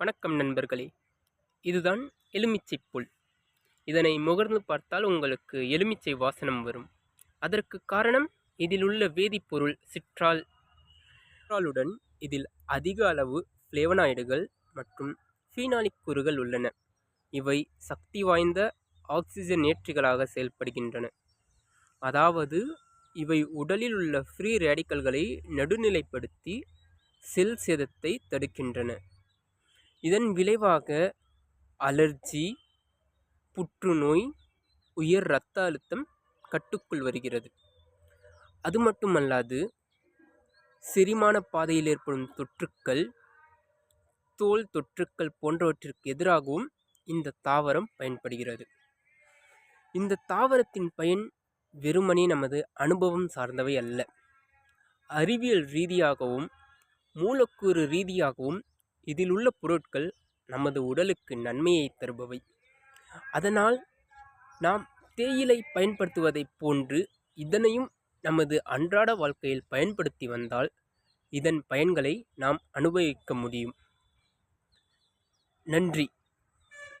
வணக்கம் நண்பர்களே. இதுதான் எலுமிச்சை புல். இதனை முகர்ந்து பார்த்தால் உங்களுக்கு எலுமிச்சை வாசனம் வரும். அதற்கு காரணம் இதில் உள்ள வேதிப்பொருள் சிட்ரால் சிட்ராலுடன் இதில் அதிக அளவு ஃப்ளேவனாய்டுகள் மற்றும் ஃபீனாலிக் கூறுகள் உள்ளன. இவை சக்தி வாய்ந்த ஆக்சிஜனேற்றிகளாக செயல்படுகின்றன. அதாவது இவை உடலில் உள்ள ஃப்ரீ ரேடிக்கல்களை நடுநிலைப்படுத்தி செல் சேதத்தை தடுக்கின்றன. இதன் விளைவாக அலர்ஜி புற்றுநோய் உயர் இரத்த அழுத்தம் கட்டுக்குள் வருகிறது. அது மட்டுமல்லாது செரிமான பாதையில் ஏற்படும் தொற்றுக்கள் தோல் தொற்றுக்கள் போன்றவற்றிற்கு எதிராகவும் இந்த தாவரம் பயன்படுகிறது. இந்த தாவரத்தின் பயன் வெறுமனே நமது அனுபவம் சார்ந்தவை அல்ல. அறிவியல் ரீதியாகவும் மூலக்கூறு ரீதியாகவும் இதில் உள்ள பொருட்கள் நமது உடலுக்கு நன்மையை தருபவை. அதனால் நாம் தேயிலை பயன்படுத்துவதைப் போன்று இதனையும் நமது அன்றாட வாழ்க்கையில் பயன்படுத்தி வந்தால் இதன் பயன்களை நாம் அனுபவிக்க முடியும். நன்றி.